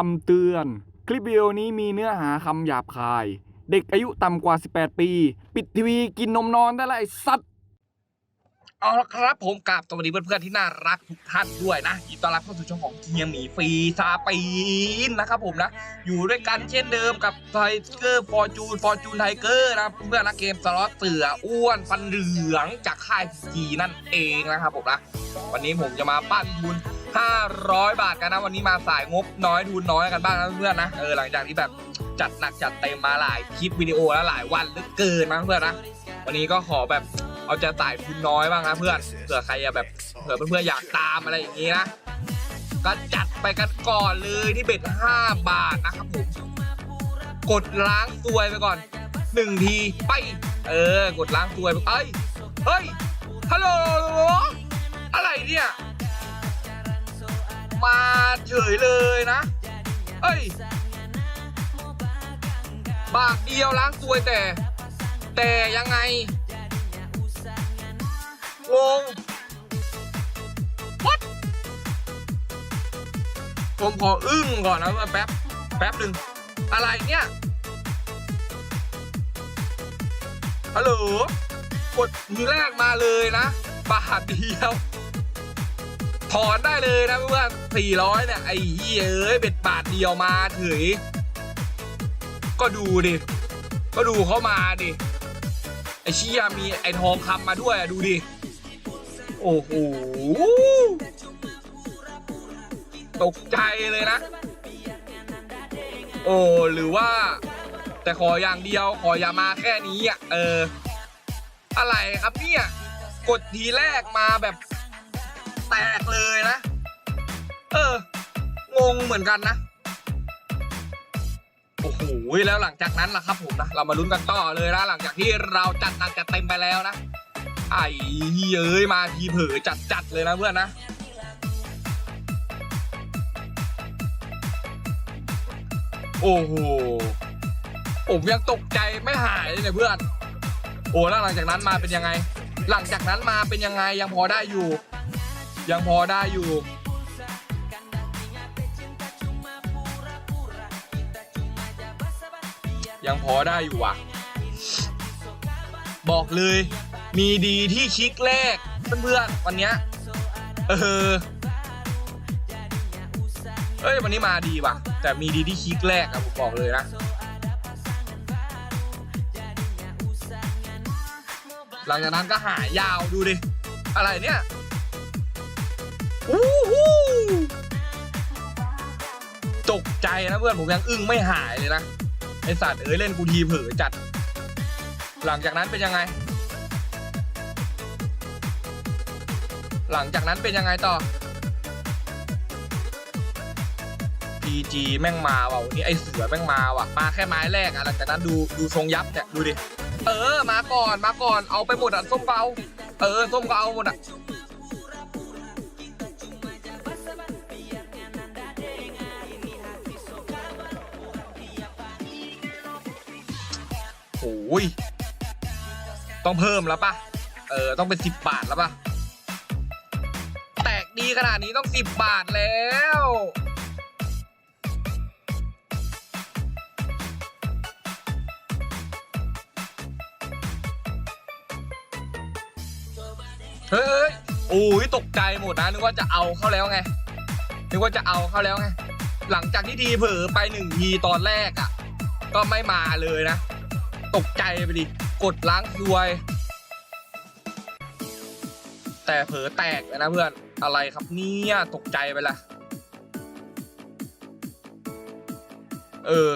คำเตือน คลิปวิดีโอนี้มีเนื้อหาคำหยาบคาย เด็กอายุต่ำกว่า 18 ปี ปิดทีวีกินนมนอนได้และไอ้สัตว์ เอาละครับผมกราบสวัสดีเพื่อนๆที่น่ารักทุกท่านด้วยนะยินดีต้อนรับเข้าสู่ช่องของเฮียหมีฟรีซาปีนนะครับผมนะ อยู่ด้วยกันเช่นเดิมกับไทเกอร์ฟอร์จูนฟอร์จูนไทเกอร์นะเพื่อนๆนะเกมสล็อตเสืออ้วนฟันเหลืองจากค่ายจีนั่นเองนะครับผมนะวันนี้ผมจะมาปั้นทุน 500 บาทกันนะวันนี้มาสายงบน้อยทุนน้อยกันบ้างนะเพื่อนนะเออหลังจากที่แบบจัดหนักจัดเต็มมาหลายคลิปวิดีโอแล้วหลายวันเหลือเกินนะเพื่อนนะวันนี้ก็ขอแบบเอาใจะจ่ายทุนน้อยบ้างนะเพื่อนเผื่อใครแบบเผื่อเพื่อนๆอยากตามอะไรอย่างนี้นะก็จัดไปกันก่อนเลยที่เบ็ด5บาทนะครับผมกดล้างซวยไปก่อนหนึ่งทีไป เออ กดล้างซวยไปเอ้ยเฮ้ยฮัลโหลอะไรเนี่ย มาเฉยเลยนะ เอ้ย บาทเดียวล้างซวยแต่ แต่ยังไง งง What ผมขออึ้งก่อนนะแป๊บ แป๊บหนึ่ง อะไรเนี่ย ฮัลโหล กดทีแรกมาเลยนะ บาทเดียว ถอนได้เลยนะเพื่อนสี่ร้อยเนี่ยไอ้เหี้ยเอ้ยเบ็ดบาทเดียวมาเฉยก็ดูดิ ก็ดูเข้ามาดิ ไอเชี่ยมีไอทองคำมาด้วยดูดิ โอ้โห ตกใจเลยนะ โอ้หรือว่า แต่ขออย่างเดียวขออย่ามาแค่นี้อะเออ อะไรครับเนี่ย กดทีแรกมาแบบ แตกเลยนะ เออ งงเหมือนกันนะ โอ้โห แล้วหลังจากนั้นล่ะครับผมนะ เรามาลุ้นกันต่อเลยนะ หลังจากที่เราจัดหนักจัดเต็มไปแล้วนะ ไอ้เอ้ยมาทีเผลอจัดจัดเลยนะเพื่อนนะโอ้โห ผมยังตกใจไม่หายเลยเพื่อน โอ้แล้วหลังจากนั้นมาเป็นยังไง หลังจากนั้นมาเป็นยังไงยังพอได้อยู่ ยังพอได้อยู่ยังพอได้อยู่ว่ะ บอกเลย มีดีที่คลิกแรก เพื่อนๆวันเนี้ยเออเอ้ยวันนี้มาดีว่ะ แต่มีดีที่คลิกแรกอะผมบอกเลยนะ หลังจากนั้นก็หายาวดูดิ อะไรเนี่ย อู้หูตกใจนะเพื่อนผมยังอึ้งไม่หายเลยนะไอสัตว์เอ้ยเล่นกูทีเผลอจัด หลังจากนั้นเป็นยังไง หลังจากนั้นเป็นยังไงต่อ PG แม่งมาว่ะวันนี้ไอเสือแม่งมาว่ะ มาแค่ไม้แรกอะหลังจากนั้นดูดูทรงยับเนี่ยดูดิ เออมาก่อนมาก่อนเอาไปหมดอะส้มเกาเออส้มก็เอาหมดอะ ต้องเพิ่มแล้วปะเออ ต้องเป็นสิบบาทแล้วปะแตกดีขนาดนี้ต้องสิบบาทแล้วเฮ้ยโอ้ยตกใจหมดนะนึกว่าจะเอาเข้าแล้วไง นึกว่าจะเอาเข้าแล้วไง หลังจากที่ทีเผลอไปหนึ่งทีตอนแรกอะ ก็ไม่มาเลยนะ ตกใจไปดิ กดล้างซวย แต่เผลอแตกเลยนะเพื่อน อะไรครับเนี่ยตกใจไปละ เออ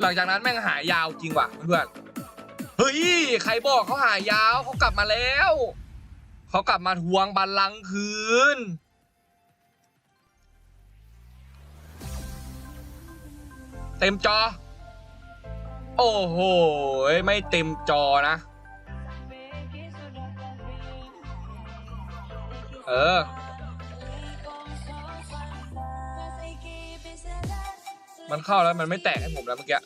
หลังจากนั้นแม่งหายยาวจริงว่ะเพื่อน เฮ้ย ใครบอกเขาหายยาวเขากลับมาแล้ว เขากลับมาทวงบัลลังก์คืนเต็มจอ โอ้โห ไม่เต็มจอนะ เออ มันเข้าแล้วมันไม่แตกให้ผมแล้วเมื่อกี้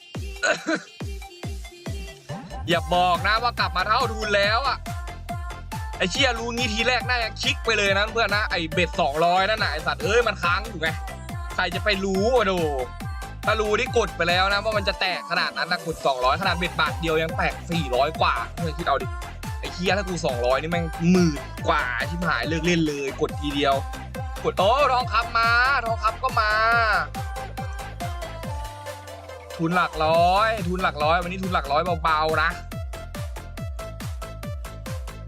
อย่าบอกนะว่ากลับมาเท่าทุนแล้วอะ ไอเชี่ยรู้งี้ทีแรกน่าจะคลิกไปเลยนะเพื่อนนะ ไอเบ็ดสองร้อยนั่นน่ะไอสัตว์เอ้ยมันค้างอยู่ไง ใครจะไปรู้อะดู ถ้ารูที่กดไปแล้วนะว่ามันจะแตกขนาดนั้นนะกด 200 ขนาดเบ็ดบาทเดียวยังแตก 400 กว่าเฮ้ยคิดเอาดิไอ้เคียถ้ากู200 นี่แม่งหมื่นกว่าที่หายเลิกเล่นเลย กดทีเดียว กดโอ้ทองคำมาทองคำก็มา ทุนหลักร้อย ทุนหลักร้อย วันนี้ทุนหลักร้อยเบาๆนะ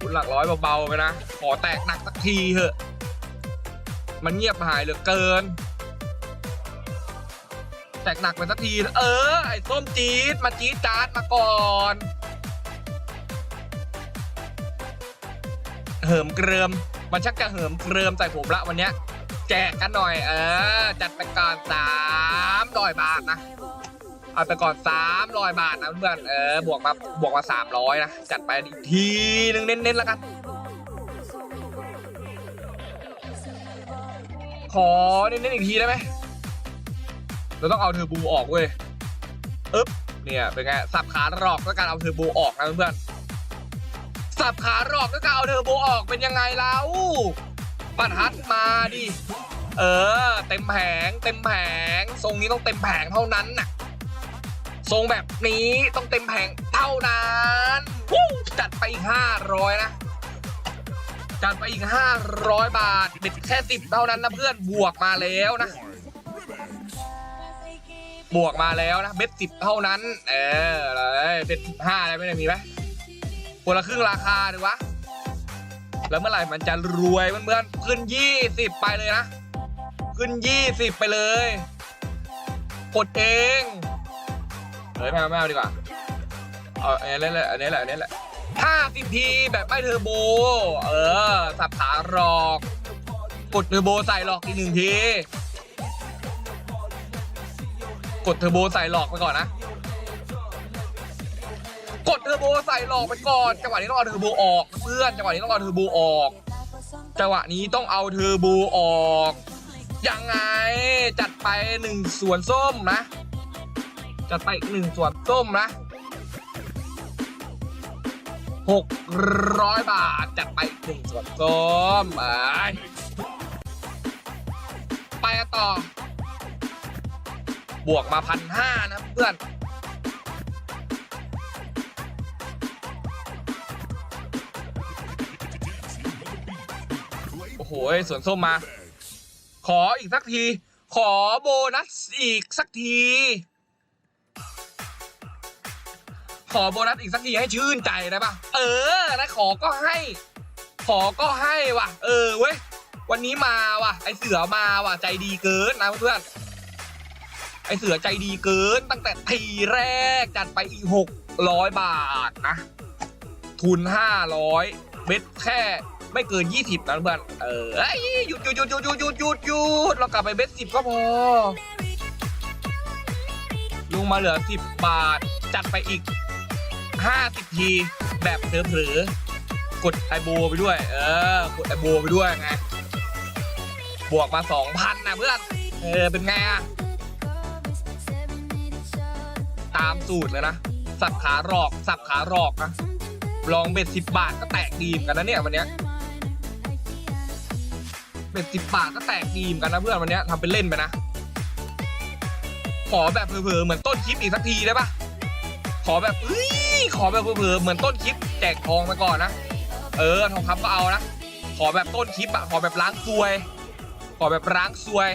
ทุนหลักร้อยเบาๆไปนะขอแตกหนักสักทีเถอะ มันเงียบหายเหลือเกิน แตกหนักไปสักที เออ ไอ้ส้มจี๊ดมาจี๊ดจ๊าดมาก่อน เหิมเกริม มันชักจะเหิมเกริมใส่ผมละวันเนี้ย แจกกันหน่อย เออ จัดไปก่อนสามร้อยบาทนะเอาไปก่อนสามร้อยบาทนะเพื่อนเออบวกมาบวกมาสามร้อยนะ จัดไปอีกทีนึงเน้นๆแล้วกัน ขอเน้นๆอีกทีได้ไหม เราต้องเอาเทอร์โบออกเว้ยอึ๊บเนี่ยเป็นไงสับขาหลอกด้วยการเอาเทอร์โบออกนะเพื่อนสับขาหลอกด้วยการเอาเทอร์โบออกเป็นยังไงแล้วปัดฮัดมาดิเออ เต็มแผงเต็มแผงทรงนี้ต้องเต็มแผงเท่านั้นน่ะทรงแบบนี้ต้องเต็มแผงเท่านั้นวู้จัดไปอีกห้าร้อยนะจัดไปอีกห้าร้อยบาทเด็ดแค่สิบเท่านั้นนะเพื่อนบวกมาแล้วนะ บวกมาแล้วนะเบ็ดสิบเท่านั้น เออเลยเบ็ดสิบห้าอะไรไม่ได้มีไหมคนละครึ่งราคาดีวะ แล้วเมื่อไหร่มันจะรวยเพื่อนๆขึ้นยี่สิบไปเลยนะ ขึ้นยี่สิบไปเลยกดเองเฮ้ยไม่เอาไม่เอาดีกว่าเอาอันนี้แหละอันนี้แหละอันนี้แหละห้าสิบทีแบบไม่เทอร์โบ เออ สับขาหลอก กดเทอร์โบใส่หลอกอีกหนึ่งที กดเทอร์โบใส่หลอกไปก่อนนะ กดเทอร์โบใส่หลอกไปก่อน จังหวะนี้ต้องเอาเทอร์โบออกเพื่อน จังหวะนี้ต้องเอาเทอร์โบออก จังหวะนี้ต้องเอาเทอร์โบออก ยังไง จัดไปหนึ่งส่วนส้มนะ จัดไปหนึ่งส่วนส้มนะหกร้อยบาท จัดไปหนึ่งส่วนส้มไปไปต่อ บวกมาพันห้านะเพื่อนโอ้โหสวนส้มมา ขออีกสักที ขอโบนัสอีกสักที ขอโบนัสอีกสักทีให้ชื่นใจได้ปะเออนะขอก็ให้ ขอก็ให้ว่ะ เออเว้ยวันนี้มาว่ะ ไอเสือมาว่ะ ใจดีเกินนะเพื่อน ไอเสือใจดีเกินตั้งแต่ทีแรกจัดไปอีกหกร้อยบาทนะ ทุนห้าร้อยเบ็ดแค่ไม่เกินยี่สิบนะเพื่อนเออหยุดหยุดหยุดหยุดหยุดหยุดหยุดหยุดเรากลับไปเบ็ดสิบก็พอลงมาเหลือสิบบาท จัดไปอีกห้าสิบทีแบบเผลอๆกดไอโบไปด้วย เออ กดไอโบไปด้วยไงบวกมาสองพันนะเพื่อนเออเป็นไงอะ ตามสูตรเลยนะ สับขาหลอก สับขาหลอกนะลองเบ็ดสิบบาทก็แตกดีมกันนะเนี่ยวันเนี้ยเบ็ดสิบบาทก็แตกดีมกันนะเพื่อนวันเนี้ยทำเป็นเล่นไปนะ ขอแบบเผลอๆเหมือนต้นคลิปอีกสักทีได้ปะขอแบบเอ้ยขอแบบเผลอๆเหมือนต้นคลิปแจกทองไปก่อนนะเออทองคำก็เอานะขอแบบต้นคลิปอะขอแบบล้างซวย ขอแบบล้างซวย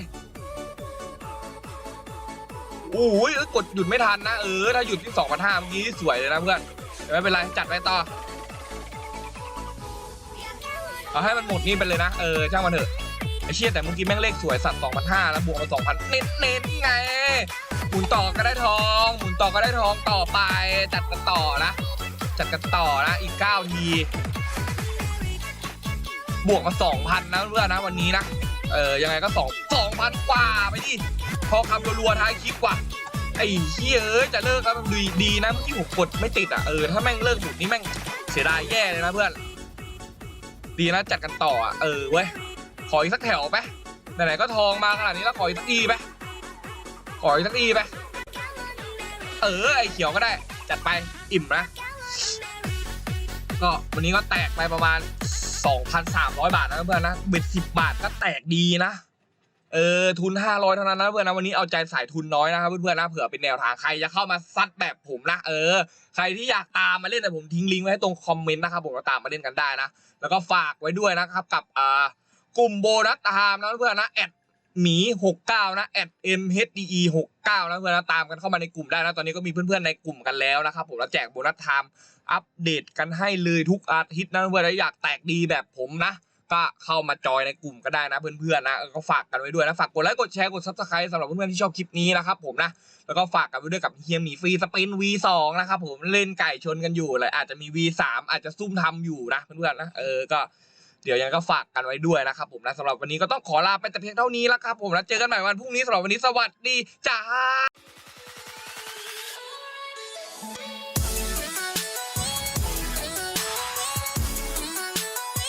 อ้ยเอ้ยกดหยุดไม่ทันนะ เออ ถ้าหยุดที่สองพันห้าเมื่อกี้สวยเลยนะเพื่อนแต่ไม่เป็นไรจัดไปต่อ เอาให้มันหมดนี่ไปเลยนะ เออ ช่างมันเถอะไอเชี่ยแต่เมื่อกี้แม่งเลขสวยสัตว์สองพันห้าแล้วบวกมาสองพันเน้นเน้นๆไง หมุนต่อก็ได้ทอง หมุนต่อก็ได้ทองต่อไปจัดกันต่อนะจัดกันต่อนะอีกเก้าทีบวกมาสองพันนะเพื่อนนะวันนี้นะ เออยังไงก็สองสองพันกว่าไปดิ พอคำรัวๆท้ายคลิปว่าไอ้เฮียเอ้ยจะเลิกแล้วมันดีดีนะเมื่อกี้ผมกดไม่ติดอะเออถ้าแม่งเลิกหมุนนี่แม่งเสียดายแย่เลยนะเพื่อน ดีนะจัดกันต่ออะเออเว้ยขออีกสักแถวไปไหนๆก็ทองมาขนาดนี้แล้วขออีกสักทีไปขออีกสักทีไปเออไอ้เขียวก็ได้ จัดไปอิ่มนะ ก็วันนี้ก็แตกไปประมาณ 2,300 บาทนะเพื่อนนะเบ็ด10 บาทก็แตกดีนะ เออทุน 500 เท่านั้นนะเพื่อนนะวันนี้เอาใจสายทุนน้อยนะครับเพื่อนๆนะเผื่อเป็นแนวทางใครจะเข้ามาซัดแบบผมนะเออ ใครที่อยากตามมาเล่นแต่ผมทิ้งลิงก์ไว้ให้ตรงคอมเมนต์นะครับผมก็ตามมาเล่นกันได้นะ แล้วก็ฝากไว้ด้วยนะครับกับอ่ากลุ่มโบนัสไทม์นะเพื่อนนะแอดหมี69นะแอด mhde 69นะเพื่อนนะตามกันเข้ามาในกลุ่มได้นะตอนนี้ก็มีเพื่อนๆในกลุ่มกันแล้วนะครับผมแล้วแจกโบนัสไทม์อัปเดตกันให้เลยทุกอาทิตย์นะเพื่อนนะอยากแตกดีแบบผมนะ ก็เข้ามาจอยในกลุ่มก็ได้นะเพื่อนๆนะก็ฝากกันไว้ด้วยนะฝากกดไลค์กดแชร์กดซับสไครต์สำหรับเพื่อนๆที่ชอบคลิปนี้นะครับผมนะแล้วก็ฝากกันไว้ด้วยกับเฮียหมีฟรีสปิน V2 นะครับผมเล่นไก่ชนกันอยู่เลยอาจจะมี V3 อาจจะซุ่มทำอยู่นะเพื่อนๆนะเออก็เดี๋ยวยังไงก็ฝากกันไว้ด้วยนะครับผมนะสำหรับวันนี้ก็ต้องขอลาไปแต่เพียงเท่านี้แล้วครับผมแล้วเจอกันใหม่วันพรุ่งนี้สำหรับวันนี้สวัสดีจ้า